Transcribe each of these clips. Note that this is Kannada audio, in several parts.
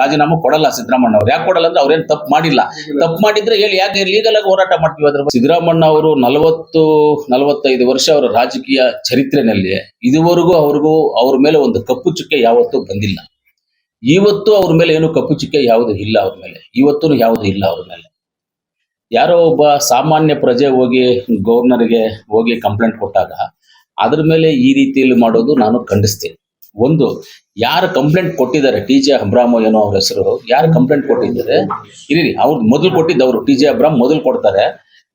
ರಾಜೀನಾಮೆ ಕೊಡಲ್ಲ ಸಿದ್ದರಾಮಣ್ಣ ಅವ್ರು ಯಾಕೆ ಕೊಡಲ್ಲ ಅಂದ್ರೆ ಅವ್ರೇನು ತಪ್ಪು ಮಾಡಿಲ್ಲ. ತಪ್ಪು ಮಾಡಿದ್ರೆ ಹೇಳಿ, ಯಾಕೆ ಲೀಗಲ್ ಆಗಿ ಹೋರಾಟ ಮಾಡ್ತೀವಿ ಅದ್ರ. ಸಿದ್ದರಾಮಣ್ಣ ಅವರು ನಲವತ್ತು, ನಲವತ್ತೈದು ವರ್ಷ ಅವರ ರಾಜಕೀಯ ಚರಿತ್ರೆನಲ್ಲಿ ಇದುವರೆಗೂ ಅವ್ರಿಗೂ ಅವ್ರ ಮೇಲೆ ಒಂದು ಕಪ್ಪು ಚುಕ್ಕೆ ಯಾವತ್ತೂ ಬಂದಿಲ್ಲ. ಇವತ್ತು ಅವ್ರ ಮೇಲೆ ಏನು ಕಪ್ಪು ಚುಕ್ಕೆ ಯಾವುದು ಇಲ್ಲ ಅವ್ರ ಮೇಲೆ. ಇವತ್ತು ಯಾವುದು ಇಲ್ಲ ಅವ್ರ ಮೇಲೆ. ಯಾರೋ ಒಬ್ಬ ಸಾಮಾನ್ಯ ಪ್ರಜೆ ಹೋಗಿ ಗವರ್ನರ್ಗೆ ಹೋಗಿ ಕಂಪ್ಲೇಂಟ್ ಕೊಟ್ಟಾಗ, ಅದ್ರ ಮೇಲೆ ಈ ರೀತಿಯಲ್ಲಿ ಮಾಡೋದು ನಾನು ಖಂಡಿಸ್ತೀನಿ. ಒಂದು, ಯಾರು ಕಂಪ್ಲೇಂಟ್ ಕೊಟ್ಟಿದ್ದಾರೆ ಟಿ ಜೆ ಅಬ್ರಾಮ್ ಏನೋ ಅವ್ರ ಹೆಸರು, ಯಾರು ಕಂಪ್ಲೇಂಟ್ ಕೊಟ್ಟಿದ್ದಾರೆ? ಇರಿ ಅವ್ರು ಮೊದಲು ಕೊಟ್ಟಿದ್ದವರು ಟಿ ಜೆ ಅಬ್ರಾಮ್ ಮೊದಲು ಕೊಡ್ತಾರೆ.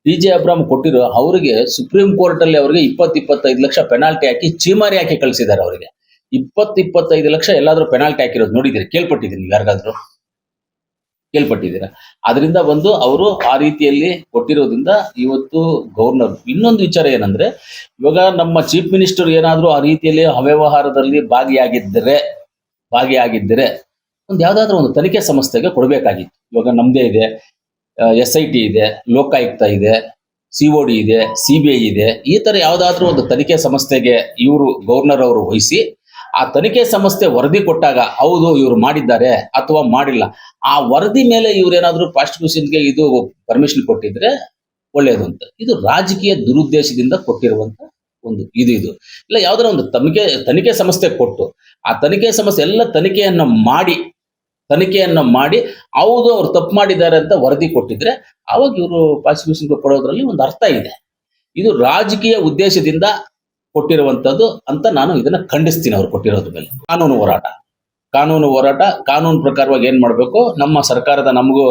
ಟಿ ಜೆ ಅಬ್ರಾಮ್ ಕೊಟ್ಟಿರೋ ಅವರಿಗೆ ಸುಪ್ರೀಂ ಕೋರ್ಟ್ ಅಲ್ಲಿ ಅವರಿಗೆ ಇಪ್ಪತ್ತು ಇಪ್ಪತ್ತೈದು ಲಕ್ಷ ಪೆನಾಲ್ಟಿ ಹಾಕಿ ಚೀಮಾರಿ ಹಾಕಿ ಕಳಿಸಿದ್ದಾರೆ ಅವರಿಗೆ. ಇಪ್ಪತ್ತು ಇಪ್ಪತ್ತೈದು ಲಕ್ಷ ಎಲ್ಲಾದ್ರೂ ಪೆನಾಲ್ಟಿ ಹಾಕಿರೋದು ನೋಡಿದ್ದೀರಿ ಕೇಳ್ಪಟ್ಟಿದ್ದೀನಿ ಯಾರಿಗಾದ್ರೂ? ಕೇಳ್ಪಟ್ಟಿದ್ದೀರಾ? ಅದರಿಂದ ಬಂದು ಅವರು ಆ ರೀತಿಯಲ್ಲಿ ಕೊಟ್ಟಿರೋದ್ರಿಂದ ಇವತ್ತು ಗವರ್ನರ್ ಇನ್ನೊಂದು ವಿಚಾರ ಏನಂದ್ರೆ, ಇವಾಗ ನಮ್ಮ ಚೀಫ್ ಮಿನಿಸ್ಟರ್ ಏನಾದರೂ ಆ ರೀತಿಯಲ್ಲಿ ಅವ್ಯವಹಾರದಲ್ಲಿ ಭಾಗಿಯಾಗಿದ್ದರೆ ಭಾಗಿಯಾಗಿದ್ದರೆ ಒಂದು ಯಾವ್ದಾದ್ರು ಒಂದು ತನಿಖೆ ಸಂಸ್ಥೆಗೆ ಕೊಡಬೇಕಾಗಿತ್ತು. ಇವಾಗ ನಮ್ದೇ ಇದೆ ಎಸ್ ಐ ಟಿ ಇದೆ, ಲೋಕಾಯುಕ್ತ ಇದೆ, ಸಿ ಒ ಡಿ ಇದೆ, ಸಿ ಬಿ ಐ ಇದೆ, ಈ ತರ ಯಾವುದಾದ್ರೂ ಒಂದು ತನಿಖೆ ಸಂಸ್ಥೆಗೆ ಇವರು ಗವರ್ನರ್ ಅವರು ವಹಿಸಿ ಆ ತನಿಖೆ ಸಂಸ್ಥೆ ವರದಿ ಕೊಟ್ಟಾಗ ಹೌದು, ಇವರು ಮಾಡಿದ್ದಾರೆ ಅಥವಾ ಮಾಡಿಲ್ಲ. ಆ ವರದಿ ಮೇಲೆ ಇವ್ರೇನಾದ್ರೂ ಪ್ರಾಸಿಕ್ಯೂಷನ್ಗೆ ಇದು ಪರ್ಮಿಷನ್ ಕೊಟ್ಟಿದ್ರೆ ಒಳ್ಳೆಯದು ಅಂತ ಇದು ರಾಜಕೀಯ ದುರುದ್ದೇಶದಿಂದ ಕೊಟ್ಟಿರುವಂತ ಒಂದು ಇದು ಇದು. ಇಲ್ಲ, ಯಾವ್ದಾರ ಒಂದು ತನಿಖೆ ತನಿಖೆ ಸಂಸ್ಥೆ ಕೊಟ್ಟು, ಆ ತನಿಖೆ ಸಂಸ್ಥೆ ಎಲ್ಲ ತನಿಖೆಯನ್ನು ಮಾಡಿ, ತನಿಖೆಯನ್ನ ಮಾಡಿ, ಹೌದು, ಅವ್ರು ತಪ್ಪು ಮಾಡಿದ್ದಾರೆ ಅಂತ ವರದಿ ಕೊಟ್ಟಿದ್ರೆ ಅವಾಗ ಇವರು ಪ್ರಾಸಿಕ್ಯೂಷನ್ಗೆ ಕೊಡೋದ್ರಲ್ಲಿ ಒಂದು ಅರ್ಥ ಇದೆ. ಇದು ರಾಜಕೀಯ ಉದ್ದೇಶದಿಂದ ಕೊಟ್ಟಿರುವಂತದ್ದು ಅಂತ ನಾನು ಇದನ್ನ ಖಂಡಿಸ್ತೀನಿ ಅವ್ರು ಕೊಟ್ಟಿರೋದ್ರ ಮೇಲೆ. ಕಾನೂನು ಹೋರಾಟ. ಕಾನೂನು ಹೋರಾಟ ಕಾನೂನು ಪ್ರಕಾರವಾಗಿ ಏನ್ ಮಾಡಬೇಕು? ನಮ್ಮ ಸರ್ಕಾರದ ನಮಗೂ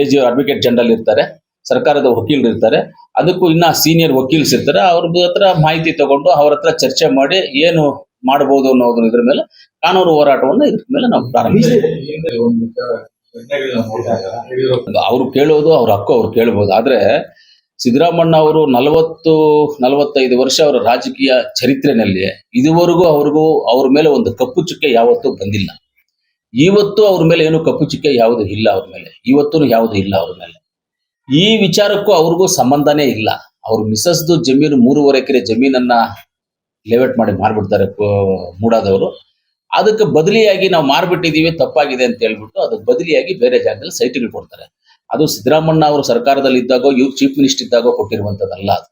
ಎ ಜಿ ಅಡ್ವೊಕೇಟ್ ಜನರಲ್ ಇರ್ತಾರೆ ಸರ್ಕಾರದ ವಕೀಲರು ಇರ್ತಾರೆ ಅದಕ್ಕೂ ಇನ್ನ ಸೀನಿಯರ್ ವಕೀಲ್ಸ್ ಇರ್ತಾರೆ ಅವ್ರದ್ದು ಹತ್ರ ಮಾಹಿತಿ ತಗೊಂಡು ಅವ್ರ ಹತ್ರ ಚರ್ಚೆ ಮಾಡಿ ಏನು ಮಾಡಬಹುದು ಅನ್ನೋದ್ರ ಇದ್ರ ಮೇಲೆ ಕಾನೂನು ಹೋರಾಟವನ್ನು ಇದ್ರ ಮೇಲೆ ನಾವು ಪ್ರಾರಂಭಿಸ್ತೀವಿ. ಅವ್ರು ಕೇಳೋದು ಅವ್ರ ಹಕ್ಕು ಅವ್ರು ಕೇಳ್ಬೋದು. ಆದ್ರೆ ಸಿದ್ದರಾಮಣ್ಣ ಅವರು ನಲವತ್ತು, ನಲವತ್ತೈದು ವರ್ಷ ಅವರ ರಾಜಕೀಯ ಚರಿತ್ರೆನಲ್ಲಿ ಇದುವರೆಗೂ ಅವ್ರಿಗೂ ಅವ್ರ ಮೇಲೆ ಒಂದು ಕಪ್ಪು ಚುಕ್ಕೆ ಯಾವತ್ತೂ ಬಂದಿಲ್ಲ. ಇವತ್ತು ಅವ್ರ ಮೇಲೆ ಏನು ಕಪ್ಪು ಚುಕ್ಕೆ ಯಾವುದು ಇಲ್ಲ ಅವ್ರ ಮೇಲೆ. ಇವತ್ತೂ ಯಾವುದು ಇಲ್ಲ ಅವ್ರ ಮೇಲೆ. ಈ ವಿಚಾರಕ್ಕೂ ಅವ್ರಿಗೂ ಸಂಬಂಧನೇ ಇಲ್ಲ. ಅವ್ರ ಮಿಸಸ್ದು ಜಮೀನು ಮೂರುವರೆ ಎಕರೆ ಜಮೀನನ್ನ ಲೇಔಟ್ ಮಾಡಿ ಮಾರ್ಬಿಡ್ತಾರೆ ಮೂಡಾದವರು. ಅದಕ್ಕೆ ಬದಲಿಯಾಗಿ ನಾವು ಮಾರ್ಬಿಟ್ಟಿದೀವಿ ತಪ್ಪಾಗಿದೆ ಅಂತ ಹೇಳ್ಬಿಟ್ಟು ಅದಕ್ಕೆ ಬದಲಿಯಾಗಿ ಬೇರೆ ಜಾಗದಲ್ಲಿ ಸೈಟ್ಗಳು ಕೊಡ್ತಾರೆ. ಅದು ಸಿದ್ದರಾಮಣ್ಣ ಅವರು ಸರ್ಕಾರದಲ್ಲಿ ಇದ್ದಾಗೋ ಇವ್ರು ಚೀಫ್ ಮಿನಿಸ್ಟರ್ ಇದ್ದಾಗೋ ಕೊಟ್ಟಿರುವಂತದ್ದಲ್ಲ ಅದು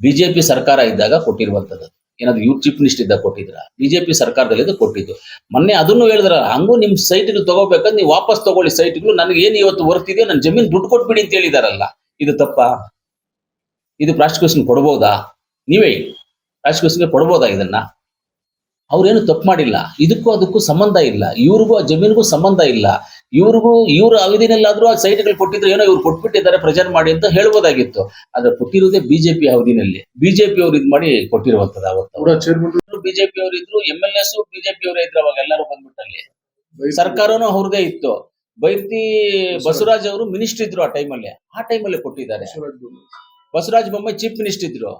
ಬಿಜೆಪಿ ಸರ್ಕಾರ ಇದ್ದಾಗ ಕೊಟ್ಟಿರುವಂತದ್ದು ಏನಾದ್ರು ಇವ್ರು ಚೀಫ್ ಮಿನಿಸ್ಟರ್ ಇದ್ದಾಗ ಕೊಟ್ಟಿದ್ರ? ಬಿಜೆಪಿ ಸರ್ಕಾರದಲ್ಲಿ ಇದು ಕೊಟ್ಟಿದ್ದು. ಮೊನ್ನೆ ಅದನ್ನು ಹೇಳಿದ್ರ, ಹಂಗೂ ನಿಮ್ ಸೈಟ್ಗಳು ತಗೋಬೇಕಂದ್ರೆ ನೀವು ವಾಪಸ್ ತಗೊಳ್ಳಿ ಸೈಟ್ಗಳು ನನಗೆ ಏನು ಇವತ್ತು ವರ್ತಿದೆಯೋ ನನ್ನ ಜಮೀನು ದುಡ್ಡು ಕೊಟ್ಬಿಡಿ ಅಂತ ಹೇಳಿದಾರಲ್ಲ. ಇದು ತಪ್ಪಾ? ಇದು ಪ್ರಾಸಿಕ್ಯೂಷನ್ ಕೊಡ್ಬೋದಾ? ನೀವೇ ಪ್ರಾಸಿಕ್ಯೂಷನ್ಗೆ ಕೊಡ್ಬೋದಾ ಇದನ್ನ? ಅವ್ರೇನು ತಪ್ಪು ಮಾಡಿಲ್ಲ. ಇದಕ್ಕೂ ಅದಕ್ಕೂ ಸಂಬಂಧ ಇಲ್ಲ. ಇವ್ರಿಗೂ ಆ ಜಮೀನಿಗೂ ಸಂಬಂಧ ಇಲ್ಲ. ಇವ್ರಿಗೂ ಇವ್ರ ಅವಧಿನಲ್ಲಾದ್ರೂ ಆ ಸೈಟ್ಗಳು ಕೊಟ್ಟಿದ್ರು ಏನೋ ಇವ್ರು ಕೊಟ್ಬಿಟ್ಟಿದ್ದಾರೆ ಪ್ರೆಸೆಂಟ್ ಮಾಡಿ ಅಂತ ಹೇಳ್ಬೋದಾಗಿತ್ತು ಆದ್ರೆ ಕೊಟ್ಟಿರೋದೇ ಬಿಜೆಪಿ ಅವಧಿನಲ್ಲಿ. ಬಿಜೆಪಿ ಅವ್ರು ಇದ್ ಮಾಡಿ ಕೊಟ್ಟಿರುವಂತದ್ದು ಅವತ್ತು. ಅವರ ಚೇರ್ಮನ್ ಬಿಜೆಪಿ ಅವರು ಇದ್ರು ಎಂ ಎಲ್ ಎಸ್ ಬಿಜೆಪಿ ಅವರೇ ಇದ್ರು ಅವಾಗ ಎಲ್ಲರೂ ಬಂದ್ಬಿಟ್ಟಲ್ಲಿ. ಸರ್ಕಾರನು ಅವ್ರದೇ ಇತ್ತು. ಬೈತಿ ಬಸವರಾಜ್. ಅವರು ಮಿನಿಸ್ಟರ್ ಇದ್ರು ಆ ಟೈಮಲ್ಲಿ ಆ ಟೈಮಲ್ಲಿ ಕೊಟ್ಟಿದ್ದಾರೆ. ಬಸವರಾಜ ಬೊಮ್ಮೆ ಚೀಫ್ ಮಿನಿಸ್ಟರ್ ಇದ್ರು.